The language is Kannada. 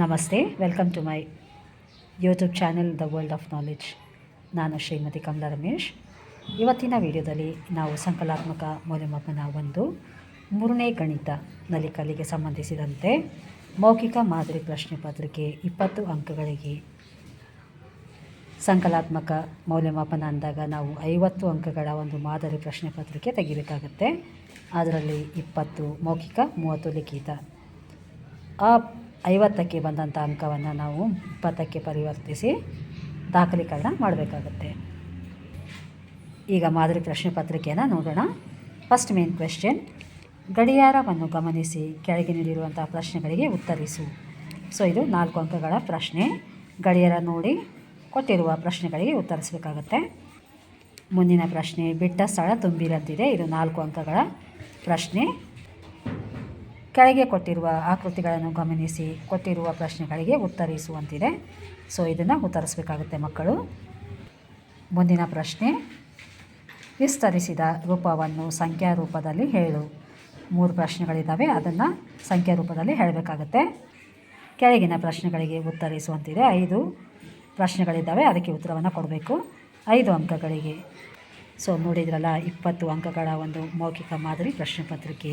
ನಮಸ್ತೆ welcome to my YouTube channel the world of knowledge ನಾನು ಶ್ರೀಮತಿ ಕಮಲಾ ರಮೇಶ್. ಇವತ್ತಿನ ವಿಡಿಯೋದಲ್ಲಿ ನಾವು ಸಂಕಲಾತ್ಮಕ ಮೌಲ್ಯಮಾಪನ ಒಂದು, ಮೂರನೇ ಗಣಿತ ನಲಿಕಲಿಗೆ ಸಂಬಂಧಿಸಿದಂತೆ ಮೌಖಿಕ ಮಾದರಿ ಪ್ರಶ್ನೆ ಪತ್ರಿಕೆ ಇಪ್ಪತ್ತು ಅಂಕಗಳಿಗೆ ಸಂಕಲಾತ್ಮಕ ಮೌಲ್ಯಮಾಪನ ಅಂದಾಗ ನಾವು ಐವತ್ತು ಅಂಕಗಳ ಒಂದು ಮಾದರಿ ಪ್ರಶ್ನೆ ಪತ್ರಿಕೆ ತೆಗಿಬೇಕಾಗತ್ತೆ. ಅದರಲ್ಲಿ ಇಪ್ಪತ್ತು ಮೌಖಿಕ, ಮೂವತ್ತು ಲಿಖಿತ. ಆ ಐವತ್ತಕ್ಕೆ ಬಂದಂಥ ಅಂಕವನ್ನು ನಾವು ಇಪ್ಪತ್ತಕ್ಕೆ ಪರಿವರ್ತಿಸಿ ದಾಖಲೀಕರಣ ಮಾಡಬೇಕಾಗುತ್ತೆ. ಈಗ ಮಾದರಿ ಪ್ರಶ್ನೆ ಪತ್ರಿಕೆಯನ್ನು ನೋಡೋಣ. ಫಸ್ಟ್ ಮೇನ್ ಕ್ವೆಶ್ಚನ್ ಗಡಿಯಾರವನ್ನು ಗಮನಿಸಿ ಕೆಳಗೆ ನೀಡಿರುವಂಥ ಪ್ರಶ್ನೆಗಳಿಗೆ ಉತ್ತರಿಸು. ಸೊ ಇದು ನಾಲ್ಕು ಅಂಕಗಳ ಪ್ರಶ್ನೆ. ಗಡಿಯಾರ ನೋಡಿ ಕೊಟ್ಟಿರುವ ಪ್ರಶ್ನೆಗಳಿಗೆ ಉತ್ತರಿಸಬೇಕಾಗತ್ತೆ. ಮುಂದಿನ ಪ್ರಶ್ನೆ ಬಿಟ್ಟ ಸ್ಥಳ ತುಂಬಿರಂತಿದೆ ಇದು ನಾಲ್ಕು ಅಂಕಗಳ ಪ್ರಶ್ನೆ. ಕೆಳಗೆ ಕೊಟ್ಟಿರುವ ಆಕೃತಿಗಳನ್ನು ಗಮನಿಸಿ, ಕೊಟ್ಟಿರುವ ಪ್ರಶ್ನೆಗಳಿಗೆ ಉತ್ತರಿಸುವಂತಿದೆ. ಸೊ ಇದನ್ನು ಉತ್ತರಿಸಬೇಕಾಗುತ್ತೆ ಮಕ್ಕಳು. ಮುಂದಿನ ಪ್ರಶ್ನೆ, ವಿಸ್ತರಿಸಿದ ರೂಪವನ್ನು ಸಂಖ್ಯಾ ರೂಪದಲ್ಲಿ ಹೇಳು. ಮೂರು ಪ್ರಶ್ನೆಗಳಿದ್ದಾವೆ ಅದನ್ನು ಸಂಖ್ಯಾ ರೂಪದಲ್ಲಿ ಹೇಳಬೇಕಾಗುತ್ತೆ. ಕೆಳಗಿನ ಪ್ರಶ್ನೆಗಳಿಗೆ ಉತ್ತರಿಸುವಂತಿದೆ. ಐದು ಪ್ರಶ್ನೆಗಳಿದ್ದಾವೆ ಅದಕ್ಕೆ ಉತ್ತರವನ್ನು ಕೊಡಬೇಕು. ಐದು ಅಂಕಗಳಿಗೆ. ಸೊ ನೋಡಿದ್ರಲ್ಲ, ಇಪ್ಪತ್ತು ಅಂಕಗಳ ಒಂದು ಮೌಖಿಕ ಮಾದರಿ ಪ್ರಶ್ನೆ ಪತ್ರಿಕೆ.